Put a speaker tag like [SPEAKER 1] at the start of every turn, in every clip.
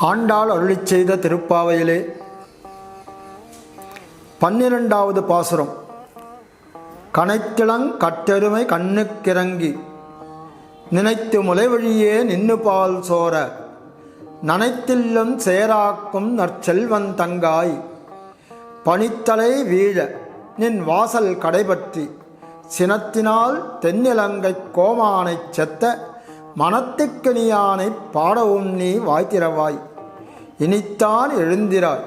[SPEAKER 1] ஆண்டாள் அருளி செய்த திருப்பாவையிலே பன்னிரெண்டாவது பாசுரம். கனைத்திளங் கட்டெருமை கண்ணுக்கிறங்கி நினைத்து முலைவழியே நின்னு பால் சோர நனைத்தில்லும் சேராக்கும் நற்செல்வன் தங்காய் பனித்தலை வீழ நின் வாசல் கடைபற்றி சினத்தினால் தென்னிலங்கை கோமானைச் செத்த மனத்துக்கணியானைப் பாடவும் நீ வாய்த்திரவாய் இனித்தான் எழுந்திராய்.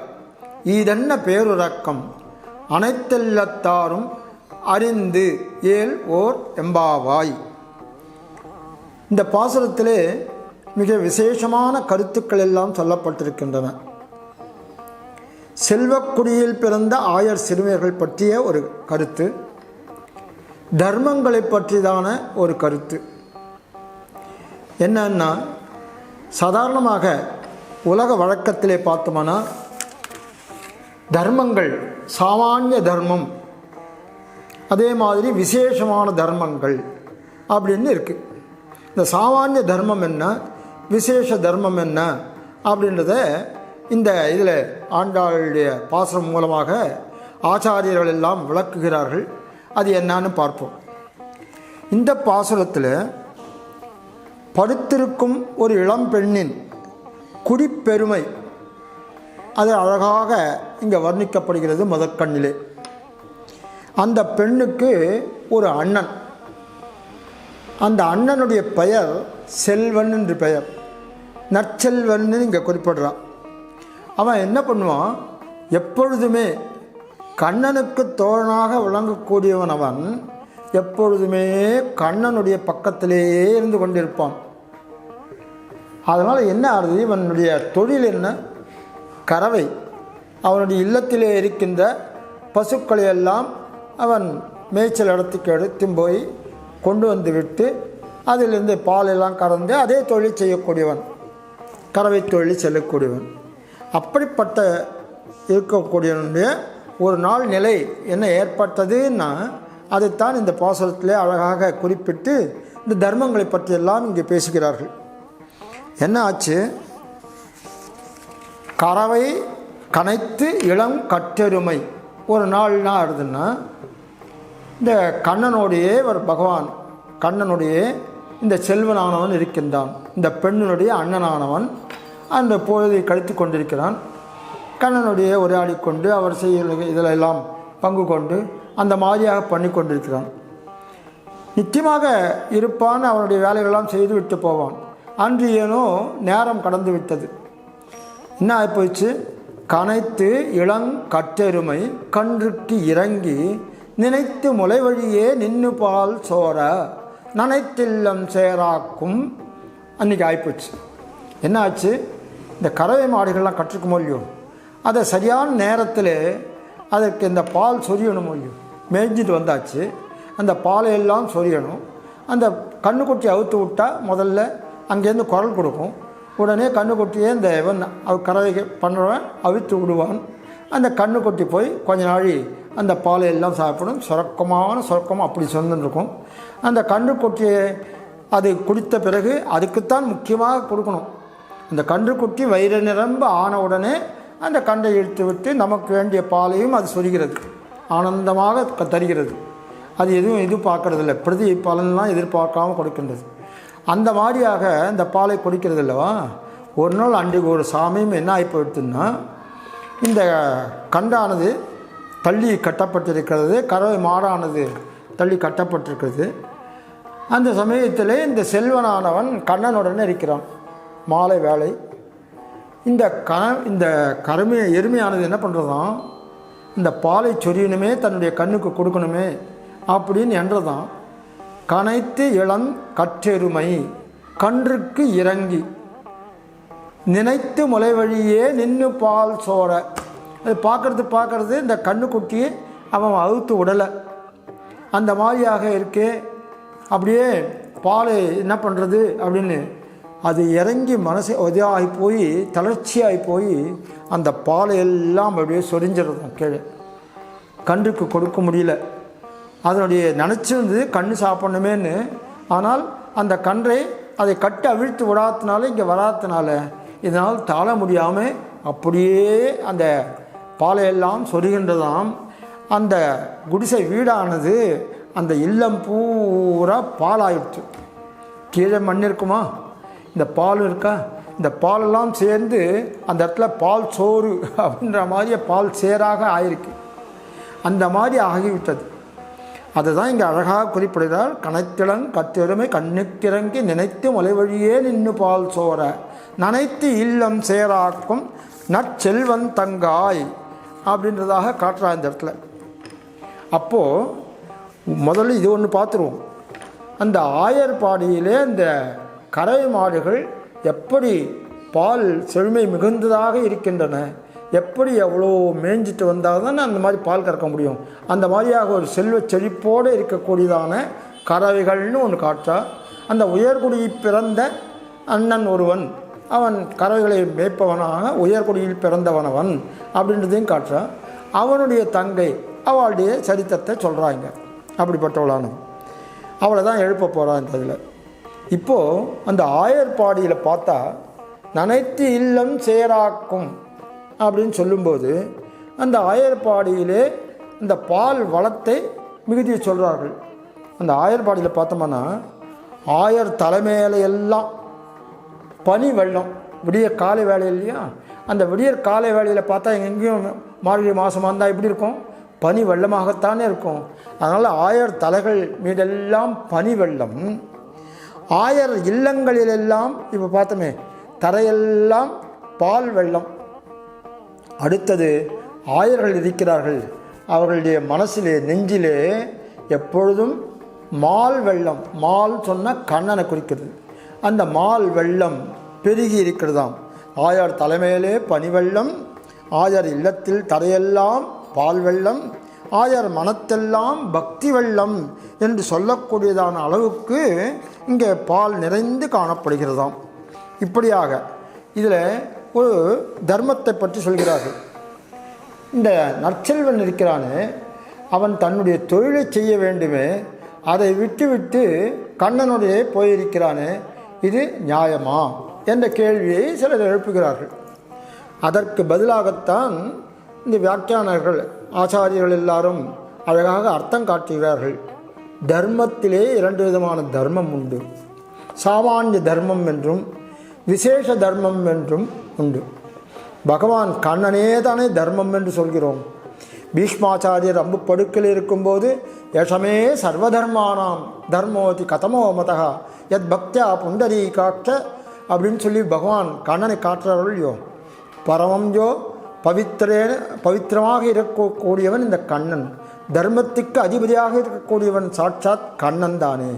[SPEAKER 1] ஈதென்ன பேருறக்கம்? அனைத்தெல்லத்தாரும் அறிந்து ஏல் ஓர் எம்பாவாய். இந்த பாசுரத்திலே மிக விசேஷமான கருத்துக்கள் எல்லாம் சொல்லப்பட்டிருக்கின்றன. செல்வக்குடியில் பிறந்த ஆயர் சிறுமியர்கள் பற்றிய ஒரு கருத்து தர்மங்களை பற்றிதான ஒரு கருத்து. என்னன்னா சாதாரணமாக உலக வழக்கத்திலே பார்த்தோம்னா தர்மங்கள் சாமானிய தர்மம் அதே மாதிரி விசேஷமான தர்மங்கள் அப்படின்னு இருக்குது இந்த சாமானிய தர்மம் என்ன விசேஷ தர்மம் என்ன அப்படின்றத இந்த இதில் ஆண்டாளுடைய பாசனம் மூலமாக ஆச்சாரியர்கள் எல்லாம் விளக்குகிறார்கள். அது என்னான்னு பார்ப்போம். இந்த பாசுரத்தில் படுத்திருக்கும் ஒரு இளம் பெண்ணின் குடிப்பெருமை அது அழகாக இங்கே வர்ணிக்கப்படுகிறது முதற்கண்ணிலே அந்த பெண்ணுக்கு ஒரு அண்ணன். அந்த அண்ணனுடைய பெயர் செல்வன் என்று பெயர். நற்செல்வன் இங்கே குறிப்பிடுறான். அவன் என்ன பண்ணுவான்? எப்பொழுதுமே கண்ணனுக்கு தோழனாக விளங்கக்கூடியவன் அவன் எப்பொழுதுமே கண்ணனுடைய பக்கத்திலேயே இருந்து கொண்டிருப்பான். அதனால் என்ன ஆகுது இவனுடைய தொழில் என்ன? கறவை. அவனுடைய இல்லத்திலே இருக்கின்ற பசுக்களை எல்லாம் அவன் மேய்ச்சல் இடத்துக்கு எடுத்தும் போய் கொண்டு வந்து விட்டு அதிலிருந்து பாலெல்லாம் கறந்து அதே தொழில் செய்யக்கூடியவன் கறவை தொழில் செல்லக்கூடியவன். அப்படிப்பட்ட இருக்கக்கூடியவனுடைய ஒரு நாள் நிலை என்ன ஏற்பட்டதுன்னா அதைத்தான் இந்த பாசனத்திலே அழகாக குறிப்பிட்டு இந்த தர்மங்களை பற்றியெல்லாம் இங்கே பேசுகிறார்கள். என்ன ஆச்சு? கறவை கனைத்து இளம் கட்டெருமை ஒரு நாள்னா ஆடுதுன்னா இந்த கண்ணனுடைய ஒரு பகவான் கண்ணனுடைய இந்த செல்வனானவன் இருக்கின்றான். இந்த பெண்ணினுடைய அண்ணனானவன் அந்த பொழுதை கழித்து கொண்டிருக்கிறான். கண்ணனுடைய உரையாடி கொண்டு அவர் செய்ய இதில் எல்லாம் பங்கு கொண்டு அந்த மாதிரியாக பண்ணி கொண்டிருக்கிறான். நிச்சயமாக இருப்பான் அவனுடைய வேலைகளெல்லாம் செய்து விட்டு போவான். அன்று ஏனோ நேரம் கடந்து விட்டது. என்ன ஆகிப்போச்சு கனைத்து இளங் கட்டெருமை கன்றுக்கு இறங்கி நினைத்து முளை வழியே நின்று பால் சோர நனைத்தில்லம் சேராக்கும். அன்றைக்கி ஆகிப்போச்சு என்ன ஆச்சு? இந்த கறவை மாடுகள்லாம் கற்றுக்குமோ இல்லையோ? அதை சரியான நேரத்தில் அதற்கு இந்த பால் சொரியணும் ஐயோ. மேய்ஞ்சிட்டு வந்தாச்சு. அந்த பாலை எல்லாம் சொரியணும். அந்த கண்ணுக்குட்டி அவுத்து விட்டால் முதல்ல அங்கேருந்து குரல் கொடுக்கும். உடனே கண்ணுக்குட்டியே இந்த இவன் அவ கறவை பண்ணுறவன் அவித்து விடுவான். அந்த கண்ணுக்குட்டி போய் கொஞ்ச நாளி அந்த பாலை எல்லாம் சாப்பிடும். சுரக்கமான சுரக்கம் அப்படி சொந்துருக்கும் அந்த கண்ணுக்குட்டியை அது குடித்த பிறகு அதுக்குத்தான் முக்கியமாக கொடுக்கணும். அந்த கன்றுக்குட்டி வயிறு நிரம்ப ஆன உடனே அந்த கண்டை இழுத்து விட்டு நமக்கு வேண்டிய பாலையும் அது சொரிகிறது. ஆனந்தமாக க- தருகிறது. அது எதுவும் இது பார்க்கறதில்ல பிரதி பலன்லாம் எதிர்பார்க்காமல் கொடுக்கின்றது. அந்த மாதிரியாக இந்த பாலை கொடுக்கிறது இல்லவா ஒரு நாள் அன்றைக்கு ஒரு சாமியும் என்ன ஆகி போயிடுதுன்னா இந்த கண்டானது தள்ளி கட்டப்பட்டிருக்கிறது கறவை மாடானது தள்ளி கட்டப்பட்டிருக்கிறது. அந்த சமயத்தில் இந்த செல்வனானவன் கண்ணனுடனே இருக்கிறான். மாலை வேலை இந்த க இந்த கருமைய எருமையானது என்ன பண்ணுறதான் இந்த பாலை சொரியணுமே தன்னுடைய கண்ணுக்கு கொடுக்கணுமே அப்படின்னு என்றதான் கனைத்து இளம் கற்றெருமை கன்றுக்கு இறங்கி நினைத்து முளை வழியே நின்று பால் சோற. அது பார்க்கறது பார்க்கறது இந்த கண்ணுக்குட்டியை அவன் அவுத்து விடலை அந்த மாதிரியாக இருக்கே. அப்படியே பாலை என்ன பண்ணுறது அப்படின்னு அது இறங்கி மனசு இதாகி போய் தளர்ச்சியாகி போய் அந்த பாலை எல்லாம் அப்படியே சொரிஞ்சிடும் கீழே. கன்றுக்கு கொடுக்க முடியல. அதனுடைய நினச்சிருந்தது கண் சாப்பிடணுமேனு ஆனால் அந்த கன்றை அதை கட்டி அவிழ்த்து விடாதனால இங்கே வராதனால இதனால் தாழ முடியாமல் அப்படியே அந்த பாலையெல்லாம் சொருகின்றதாம். அந்த குடிசை வீடானது அந்த இல்லம் பூரா பாலாயிடுச்சு கீழே மண் இருக்குமா? இந்த பால் இருக்கா? இந்த பாலெல்லாம் சேர்ந்து அந்த இடத்துல பால் சோறு அப்படின்ற மாதிரி பால் சேராக ஆயிருக்கு. அந்த மாதிரி ஆகிவிட்டது. அதுதான் இங்கே அழகாக குறிப்பிடுகிறார் கனைத்திளன் கத்திறமை கண்ணுக்கிறங்கி நினைத்து மலைவழியே நின்று பால் சோர நனைத்து இல்லம் சேராக்கும் நற்செல்வன் தங்காய் அப்படின்றதாக காட்டுறா இந்த இடத்துல. அப்போது முதல்ல இது ஒன்று பார்த்துருவோம். அந்த ஆயர் பாடியிலே அந்த கறவை மாடுகள் எப்படி பால் செழுமை மிகுந்ததாக இருக்கின்றன எப்படி எவ்வளோ மேய்ஞ்சிட்டு வந்தால் தானே அந்த மாதிரி பால் கறக்க முடியும்? அந்த மாதிரியாக ஒரு செல்வ செழிப்போடு இருக்கக்கூடியதான கறவைகள்னு ஒன்று காட்டா அந்த உயர்குடியில் பிறந்த அண்ணன் ஒருவன் அவன் கறவைகளை மேய்ப்பவனாக உயர்குடியில் பிறந்தவனவன் அப்படின்றதையும் காட்டுறான் அவனுடைய தங்கை அவளுடைய சரித்திரத்தை சொல்கிறாங்க அப்படிப்பட்டவளானும் அவளை தான் எழுப்ப போகிறான் இந்த இதில். இப்போது அந்த ஆயர்பாடியில் பார்த்தா நனைத்து இல்லம் சேராக்கும் அப்படின்னு சொல்லும்போது அந்த ஆயர்பாடியிலே இந்த பால் வளத்தை மிகுதியை சொல்கிறார்கள் அந்த ஆயர்பாடியில் பார்த்தோம்னா ஆயர் தலைமையில எல்லாம் பனி வெள்ளம் விடிய காலை வேலை இல்லையா? அந்த விடியற் காலை வேலையில் பார்த்தா எங்கேயும் மார்கழி மாதமாக இருந்தால் எப்படி இருக்கும்? பனி வெள்ளமாகத்தானே இருக்கும். அதனால் ஆயர் தலைகள் மீதெல்லாம் பனி வெள்ளம் ஆயர் இல்லங்களிலெல்லாம் இப்போ பார்த்தோமே தரையெல்லாம் பால் வெள்ளம். அடுத்தது ஆயர்கள் இருக்கிறார்கள். அவர்களுடைய மனசிலே நெஞ்சிலே எப்பொழுதும் மால் வெள்ளம். மால் சொன்ன கண்ணனை குறிக்கிறது. அந்த மால் வெள்ளம் பெருகி இருக்கிறதாம். ஆயார் தலைமையிலே பனிவெள்ளம் ஆயர் இல்லத்தில் தரையெல்லாம் பால் வெள்ளம் ஆயர் மனத்தெல்லாம் பக்தி வெள்ளம் என்று சொல்லக்கூடியதான அளவுக்கு இங்கே பால் நிறைந்து காணப்படுகிறதாம். இப்படியாக இதில் ஒரு தர்மத்தை பற்றி சொல்கிறார்கள். இந்த நற்செல்வன் இருக்கிறானே அவன் தன்னுடைய தொழிலை செய்ய வேண்டுமே அதை விட்டுவிட்டு கண்ணனுடைய போயிருக்கிறானே இது நியாயமா? என்ற கேள்வியை சிலர் எழுப்புகிறார்கள். அதற்கு பதிலாகத்தான் இந்த வியாக்கியானர்கள் ஆச்சாரியர்கள் எல்லாரும் அழகாக அர்த்தம் காட்டுகிறார்கள். தர்மத்திலே இரண்டு விதமான தர்மம் உண்டு. சாமானிய தர்மம் என்றும் விசேஷ தர்மம் என்றும் உண்டு. பகவான் கண்ணனே தானே தர்மம் என்று சொல்கிறோம். பீஷ்மாச்சாரியர் அம்பு படுக்கையில் இருக்கும்போது யசமே சர்வதர்மானாம் தர்மோதி கதமோ மதா எத் பக்தியா புண்டரீ காட்ட அப்படின்னு சொல்லி பகவான் கண்ணனை காட்டுறார்கள் பரமம் யோ பவித்திரே பவித்திரமாக இருக்கக்கூடியவன் இந்த கண்ணன். தர்மத்துக்கு அதிபதியாக இருக்கக்கூடியவன் சாட்சாத் கண்ணன் தானே.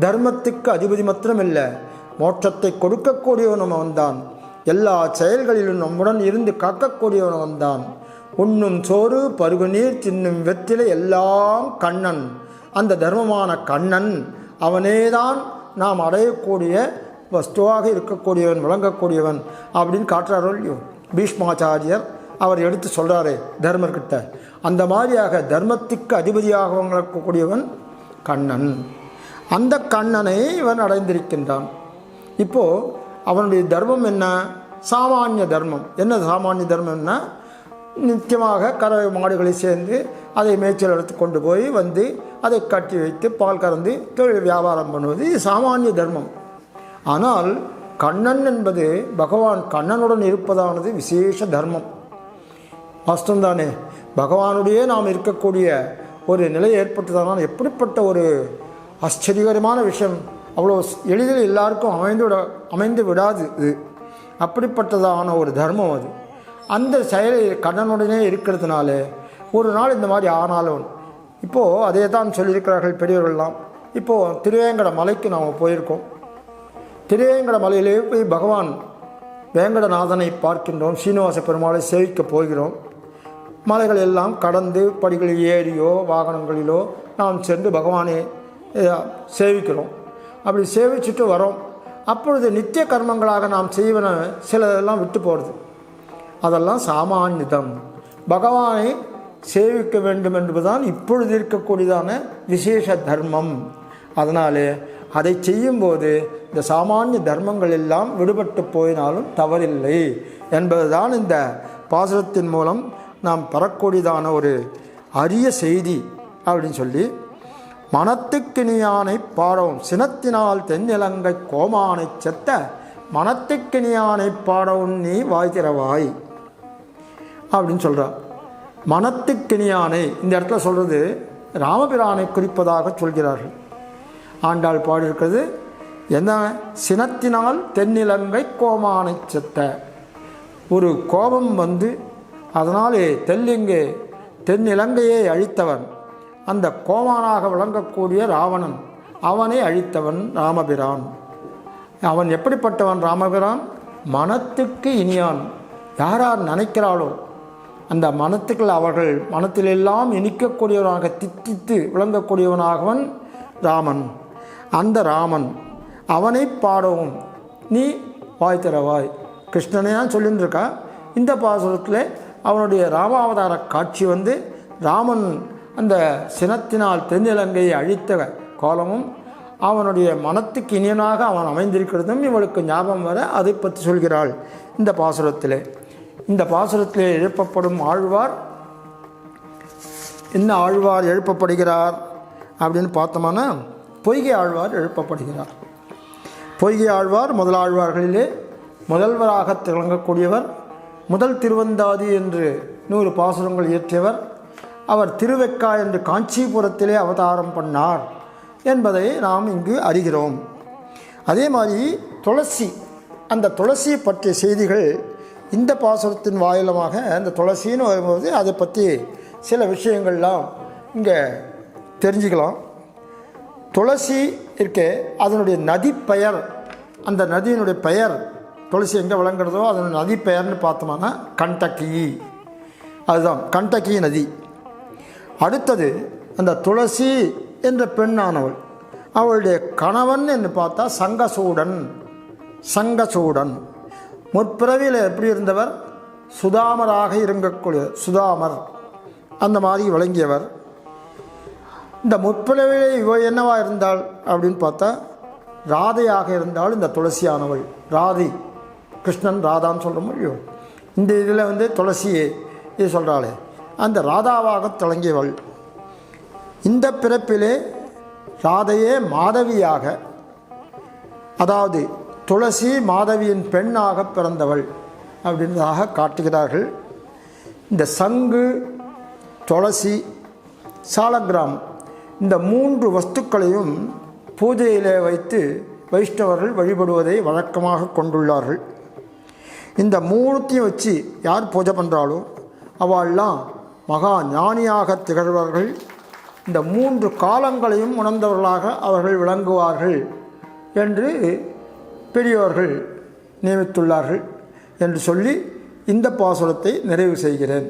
[SPEAKER 1] தர்மத்துக்கு அதிபதி மாத்திரமில்லை மோட்சத்தை கொடுக்கக்கூடியவனும் அவன்தான். எல்லா செயல்களிலும் நம்முடன் இருந்து காக்கக்கூடியவன் அவன்தான். உண்ணும் சோறு பருகுநீர் தின்னும் வெற்றிலை எல்லாம் கண்ணன். அந்த தர்மமான கண்ணன் அவனேதான் நாம் அடையக்கூடிய வஸ்துவாக இருக்கக்கூடியவன் விளங்கக்கூடியவன் அப்படின்னு காட்டுறாரோ இல்லையோ பீஷ்மாச்சாரியர் அவர் எடுத்து சொல்கிறாரே தர்மர்கிட்ட அந்த மாதிரியாக தர்மத்துக்கு அதிபதியாக இருக்கக்கூடியவன் கண்ணன். அந்த கண்ணனை இவன் அடைந்திருக்கின்றான். இப்போது அவனுடைய தர்மம் என்ன? சாமானிய தர்மம். என்ன சாமானிய தர்மம்னா நித்தியமாக கறவை மாடுகளை சேர்ந்து அதை மேய்ச்சல் எடுத்து கொண்டு போய் வந்து அதை கட்டி வைத்து பால் கறந்து தொழில் வியாபாரம் பண்ணுவது இது சாமானிய தர்மம். ஆனால் கண்ணன் என்பது பகவான் கண்ணனுடன் இருப்பதானது விசேஷ தர்மம். வாஸ்தவம்தானே? பகவானுடைய நாம் இருக்கக்கூடிய ஒரு நிலை ஏற்பட்டதானால் எப்படிப்பட்ட ஒரு ஆச்சரியகரமான விஷயம். அவ்வளோ எளிதில் எல்லாருக்கும் அமைந்து விட அமைந்து விடாது இது. அப்படிப்பட்டதான ஒரு தர்மம் அது. அந்த செயலில் கண்ணனுடனே இருக்கிறதுனால ஒரு நாள் இந்த மாதிரி ஆனாலும் இப்போது அதே தான் சொல்லியிருக்கிறார்கள் பெரியவர்கள்லாம். இப்போது திருவேங்கட மலைக்கு நாம் போயிருக்கோம். திரையங்கட மலையிலே போய் பகவான் வேங்கடநாதனை பார்க்கின்றோம். சீனிவாச பெருமாளை சேவிக்கப் போகிறோம். மலைகள் எல்லாம் கடந்து படிகளில் ஏறியோ வாகனங்களிலோ நாம் சென்று பகவானை சேவிக்கிறோம். அப்படி சேவிச்சுட்டு வரோம். அப்பொழுது நித்திய கர்மங்களாக நாம் செய்வன சிலதெல்லாம் விட்டு போகிறது அதெல்லாம் சாமானியதம் பகவானை சேவிக்க வேண்டும் என்பதுதான் இப்பொழுது இருக்கக்கூடியதான விசேஷ தர்மம். அதனாலே அதை செய்யும்போது இந்த சாமானிய தர்மங்கள் எல்லாம் விடுபட்டு போயினாலும் தவறில்லை என்பதுதான் இந்த பாசுரத்தின் மூலம் நாம் பெறக்கூடியதான ஒரு அரிய செய்தி அப்படின்னு சொல்லி மனத்துக்கினியானை பாடவும் சினத்தினால் தென்னிலங்கை கோமானை செத்த மனத்துக்கினியானை பாடவும் நீ வாய்கிறவாய் அப்படின்னு சொல்கிறார் மனத்துக்கினியானை இந்த இடத்துல சொல்கிறது ராமபிரானை குறிப்பதாக சொல்கிறார்கள். ஆண்டாள் பாடியிருக்கிறது என்ன சினத்தினால் தென்னிலங்கை கோமானை செத்த. ஒரு கோபம் வந்து அதனாலே தெல்லிங்கு தென்னிலங்கையை அழித்தவன். அந்த கோமானாக விளங்கக்கூடிய ராவணன் அவனை அழித்தவன் ராமபிரான். அவன் எப்படிப்பட்டவன் ராமபிரான்? மனத்துக்கு இனியான். யாரார் நினைக்கிறாளோ அந்த மனத்துக்கள் அவர்கள் மனத்திலெல்லாம் இனிக்கக்கூடியவனாக தித்தித்து விளங்கக்கூடியவனாகவன் ராமன். அந்த ராமன் அவனை பாடவும். நீ வாய் திறவாய் கிருஷ்ணனே தான் சொல்லின்னு இருக்கா இந்த பாசுரத்தில் அவனுடைய ராமாவதார காட்சி வந்து ராமன் அந்த சினத்தினால் தென்னிலங்கையை அழித்த காலமும் அவனுடைய மனத்துக்கு இனியனாக அவன் அமைந்திருக்கிறதும் இவளுக்கு ஞாபகம் வர அதை பற்றி சொல்கிறாள் இந்த பாசுரத்தில். இந்த பாசுரத்தில் எழுப்பப்படும் ஆழ்வார் என்ன ஆழ்வார் எழுப்பப்படுகிறார் அப்படின்னு பார்த்தோம்னா பொய்கை ஆழ்வார் எழுப்பப்படுகிறார். பொய்கை ஆழ்வார் முதலாழ்வார்களிலே முதல்வராக திளங்கக்கூடியவர் முதல் திருவந்தாதி என்று நூறு பாசுரங்கள் இயற்றியவர் அவர் திருவெக்கா என்று காஞ்சிபுரத்திலே அவதாரம் பண்ணார் என்பதை நாம் இங்கு அறிகிறோம். அதே மாதிரி துளசி அந்த துளசியை பற்றிய செய்திகள் இந்த பாசுரத்தின் வாயிலமாக அந்த துளசின்னு வரும்போது அதை பற்றி சில விஷயங்கள்லாம் இங்கே தெரிஞ்சுக்கலாம். துளசி இருக்கே அதனுடைய நதி பெயர் அந்த நதியினுடைய பெயர் துளசி எங்கே விளங்குறதோ அதனுடைய நதி பெயர்னு பார்த்தோம்னா கண்டக்கி அதுதான் கண்டக்கி நதி. அடுத்தது அந்த துளசி என்ற பெண்ணானவள். அவளுடைய கணவன் என்று பார்த்தா சங்கசூடன். சங்கசூடன். முற்பிறவியில் எப்படி இருந்தவர்? சுதாமராக இருக்கக்கூடிய சுதாமர். அந்த மாதிரி விளங்கியவர். இந்த முற்பிறவிலே இவ என்னவா இருந்தாள் அப்படின்னு பார்த்தா ராதையாக இருந்தால் இந்த துளசியானவள். ராதி. கிருஷ்ணன் ராதான்னு சொல்கிறோம் இல்லையோ? இந்த இதில் வந்து துளசியே இது சொல்கிறாளே அந்த ராதாவாக தொடங்கியவள் இந்த பிறப்பிலே ராதையே மாதவியாக அதாவது துளசி மாதவியின் பெண்ணாக பிறந்தவள் அப்படின்றதாக காட்டுகிறார்கள். இந்த சங்கு துளசி சாலக்கிராம் இந்த மூன்று வஸ்துக்களையும் பூஜையிலே வைத்து வைஷ்ணவர்கள் வழிபடுவதை வழக்கமாக கொண்டுள்ளார்கள். இந்த மூணுத்தையும் வச்சு யார் பூஜை பண்ணுறாளோ அவள்லாம் மகா ஞானியாக திகழ்வார்கள். இந்த மூன்று காலங்களையும் உணர்ந்தவர்களாக அவர்கள் விளங்குவார்கள் என்று பெரியவர்கள் நியமித்துள்ளார்கள் என்று சொல்லி இந்த பாசுரத்தை நிறைவு செய்கிறேன்.